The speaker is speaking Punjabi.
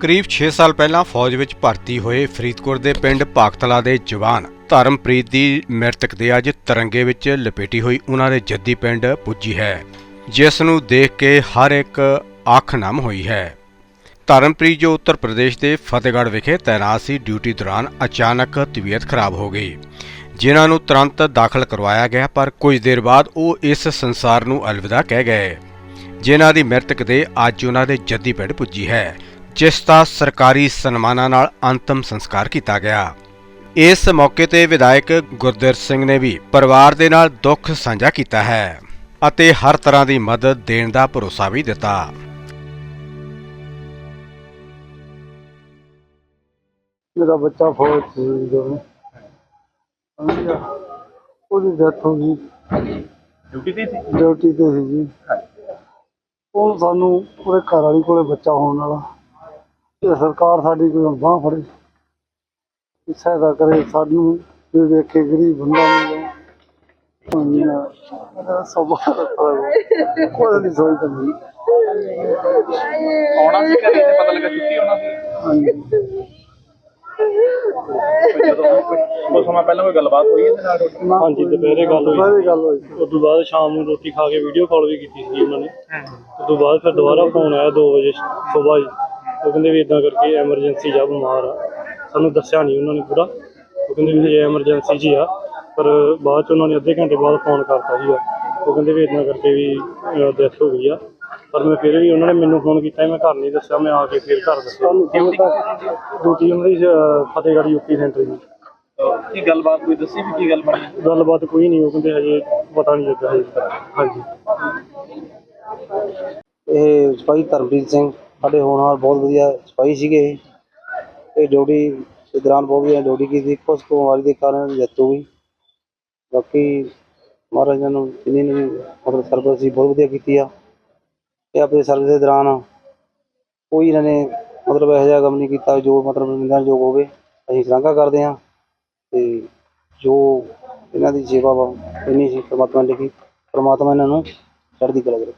ਕਰੀਬ 6 ਸਾਲ ਪਹਿਲਾਂ ਫੌਜ ਵਿੱਚ ਭਰਤੀ ਹੋਏ ਫਰੀਦਕੋਟ ਦੇ ਪਿੰਡ ਭਾਗਤਲਾ ਦੇ ਜਵਾਨ ਧਰਮਪ੍ਰੀਤ ਦੀ ਮ੍ਰਿਤਕ ਦੇ ਅੱਜ ਤਿਰੰਗੇ ਵਿੱਚ ਲਪੇਟੀ ਹੋਈ ਉਹਨਾਂ ਦੇ ਜੱਦੀ ਪਿੰਡ ਪੁੱਜੀ ਹੈ, ਜਿਸ ਨੂੰ ਦੇਖ ਕੇ ਹਰ ਇੱਕ ਅੱਖ ਨਮ ਹੋਈ ਹੈ। ਧਰਮਪ੍ਰੀਤ ਜੋ ਉੱਤਰ ਪ੍ਰਦੇਸ਼ ਦੇ ਫਤਿਹਗੜ੍ਹ ਵਿਖੇ ਤੈਨਾਤ ਸੀ, ਡਿਊਟੀ ਦੌਰਾਨ ਅਚਾਨਕ ਤਬੀਅਤ ਖਰਾਬ ਹੋ ਗਈ, ਜਿਨ੍ਹਾਂ ਨੂੰ ਤੁਰੰਤ ਦਾਖਲ ਕਰਵਾਇਆ ਗਿਆ, ਪਰ ਕੁਝ ਦੇਰ ਬਾਅਦ ਉਹ ਇਸ ਸੰਸਾਰ ਨੂੰ ਅਲਵਿਦਾ ਕਹਿ ਗਏ, ਜਿਨ੍ਹਾਂ ਦੀ ਮ੍ਰਿਤਕ ਦੇ ਅੱਜ ਉਹਨਾਂ ਦੇ ਜੱਦੀ ਪਿੰਡ ਪੁੱਜੀ ਹੈ। ਜਿਸ ਦਾ ਸਰਕਾਰੀ ਸਨਮਾਨਾਂ ਨਾਲ ਅੰਤਮ ਸੰਸਕਾਰ ਕੀਤਾ ਗਿਆ। ਇਸ ਮੌਕੇ ਤੇ ਵਿਧਾਇਕ ਗੁਰਦਰ ਸਿੰਘ ਨੇ ਵੀ ਪਰਿਵਾਰ ਦੇ ਨਾਲ ਦੁੱਖ ਸਾਂਝਾ ਕੀਤਾ ਹੈ ਅਤੇ ਹਰ ਤਰ੍ਹਾਂ ਦੀ ਮਦਦ ਦੇਣ ਦਾ ਭਰੋਸਾ ਵੀ ਦਿੱਤਾ। ਮੇਰਾ ਬੱਚਾ ਫੌਜ ਸੀ ਜਦੋਂ। ਉਹਦੀ ਡੈਥ ਹੋ ਗਈ। ਡਿਊਟੀ ਤੇ ਸੀ? ਡਿਊਟੀ ਤੇ ਸੀ ਜੀ। ਉਹ ਸਾਨੂੰ ਉਹਦੇ ਘਰ ਵਾਲੀ ਕੋਲੇ ਬੱਚਾ ਹੋਣ ਵਾਲਾ। ਤੇ ਸਰਕਾਰ ਸਾਡੀ ਕੋਈ ਬਾਹ ਫੜੇ ਵੀ ਸਹਾਇਤਾ ਕਰੇ ਸਾਨੂੰ ਵੀ ਵੇਖੇ ਗਰੀਬ ਬੰਦਾ ਨੂੰ ਹਾਂਜੀ ਹਾਂ ਸਭ ਕੋਈ ਨਹੀਂ ਸੋਚਦਾ ਨਹੀਂ ਆਉਣਾ ਸੀ ਕਦੇ ਤੇ ਪਤਾ ਲੱਗਾ ਛੁੱਟੀ ਹੋਣਾ ਸੀ ਹਾਂਜੀ ਕੋਈ ਜਦੋਂ ਕੋਈ ਕੋਈ ਸਮਾਂ ਪਹਿਲਾਂ ਕੋਈ ਗੱਲਬਾਤ ਹੋਈ ਇਹਦੇ ਨਾਲ ਤੁਹਾਡੀ? ਹਾਂਜੀ ਦੁਪਹਿਰੇ ਗੱਲ ਹੋਈ ਦੁਪਹਿਰੇ ਗੱਲ ਹੋਈ ਸੀ। ਉਸ ਤੋਂ ਬਾਅਦ ਸ਼ਾਮ ਨੂੰ ਰੋਟੀ ਖਾ ਕੇ ਵੀਡੀਓ ਕਾਲ ਵੀ ਕੀਤੀ ਸੀ ਉਹਨਾਂ ਨੇ ਉਸ ਤੋਂ ਬਾਅਦ ਫਿਰ ਦੁਬਾਰਾ ਫੋਨ ਆਇਆ 2 ਵਜੇ ਸਵੇਰ ਉਹ ਕਹਿੰਦੇ ਵੀ ਇਦਾਂ ਕਰਕੇ ਐਮਰਜੈਂਸੀ ਜਾ ਬਿਮਾਰ ਆ। ਸਾਨੂੰ ਦੱਸਿਆ ਨਹੀਂ ਉਹਨਾਂ ਨੇ ਪੂਰਾ। ਉਹ ਕਹਿੰਦੇ ਵੀ ਇਹ ਐਮਰਜੈਂਸੀ ਜੀ ਆ। ਪਰ ਬਾਅਦ ਚ ਉਹਨਾਂ ਨੇ ਅੱਧੇ ਘੰਟੇ ਬਾਅਦ ਫੋਨ ਕਰਤਾ ਸੀਗਾ। ਉਹ ਕਹਿੰਦੇ ਵੀ ਇਦਾਂ ਕਰਕੇ ਵੀ ਡੈਥ ਹੋ ਗਈ ਆ। ਪਰ ਮੈਂ ਫਿਰ ਵੀ ਉਹਨਾਂ ਨੇ ਮੈਨੂੰ ਫੋਨ ਕੀਤਾ ਮੈਂ ਘਰ ਨਹੀਂ ਦੱਸਿਆ ਮੈਂ ਆ ਕੇ ਫਿਰ ਘਰ ਦੱਸਿਆ। ਡਿਊਟੀ ਉਹਨਾਂ ਦੀ ਫਤਿਹਗੜ੍ਹ ਯੂਪੀ ਸੈਂਟਰ ਦੀ ਅਹ ਕੀ ਗੱਲਬਾਤ ਕੋਈ ਦੱਸੀ ਵੀ ਕੀ ਗੱਲ ਬਣੀ? ਗੱਲਬਾਤ ਕੋਈ ਨਹੀਂ ਉਹ ਕਹਿੰਦੇ ਹਜੇ ਪਤਾ ਨਹੀਂ ਲੱਗਾ ਹਜੇ ਹਾਂਜੀ। ਇਹ ਸਿਪਾਹੀ ਧਰਮਪ੍ਰੀਤ ਸਿੰਘ। ਸਾਡੇ ਹੋਣਹਾਰ ਬਹੁਤ ਵਧੀਆ ਸਿਪਾਹੀ ਸੀਗੇ ਇਹ। ਇਹ ਡਿਊਟੀ ਦੇ ਦੌਰਾਨ ਬਹੁਤ ਵਧੀਆ ਡਿਊਟੀ ਕੀਤੀ। ਕੁਛ ਕੁ ਬਿਮਾਰੀ ਦੇ ਕਾਰਨ ਡੈਥ ਹੋ ਗਈ। ਬਾਕੀ ਮਹਾਰਾਜ ਨੂੰ ਜਿੰਨੀ ਨੇ ਵੀ ਮਤਲਬ ਸਰਵਿਸ ਸੀ ਬਹੁਤ ਵਧੀਆ ਕੀਤੀ ਆ। ਤੇ ਆਪਣੇ ਸਰਵਿਸ ਦੇ ਦੌਰਾਨ ਕੋਈ ਇਹਨਾਂ ਨੇ ਮਤਲਬ ਇਹੋ ਜਿਹਾ ਕੰਮ ਨਹੀਂ ਕੀਤਾ ਜੋ ਮਤਲਬ ਨਿੰਦਣਯੋਗ ਹੋਵੇ, ਅਸੀਂ ਸ਼ਲਾਘਾ ਕਰਦੇ ਹਾਂ। ਤੇ ਜੋ ਇਹਨਾਂ ਦੀ ਸੇਵਾ ਵਾ, ਇੰਨੀ ਸੀ ਪਰਮਾਤਮਾ ਨੇ ਲਿਖੀ। ਪਰਮਾਤਮਾ ਇਹਨਾਂ ਨੂੰ ਚੜ੍ਹਦੀ ਕਲਾ ਕਰੇ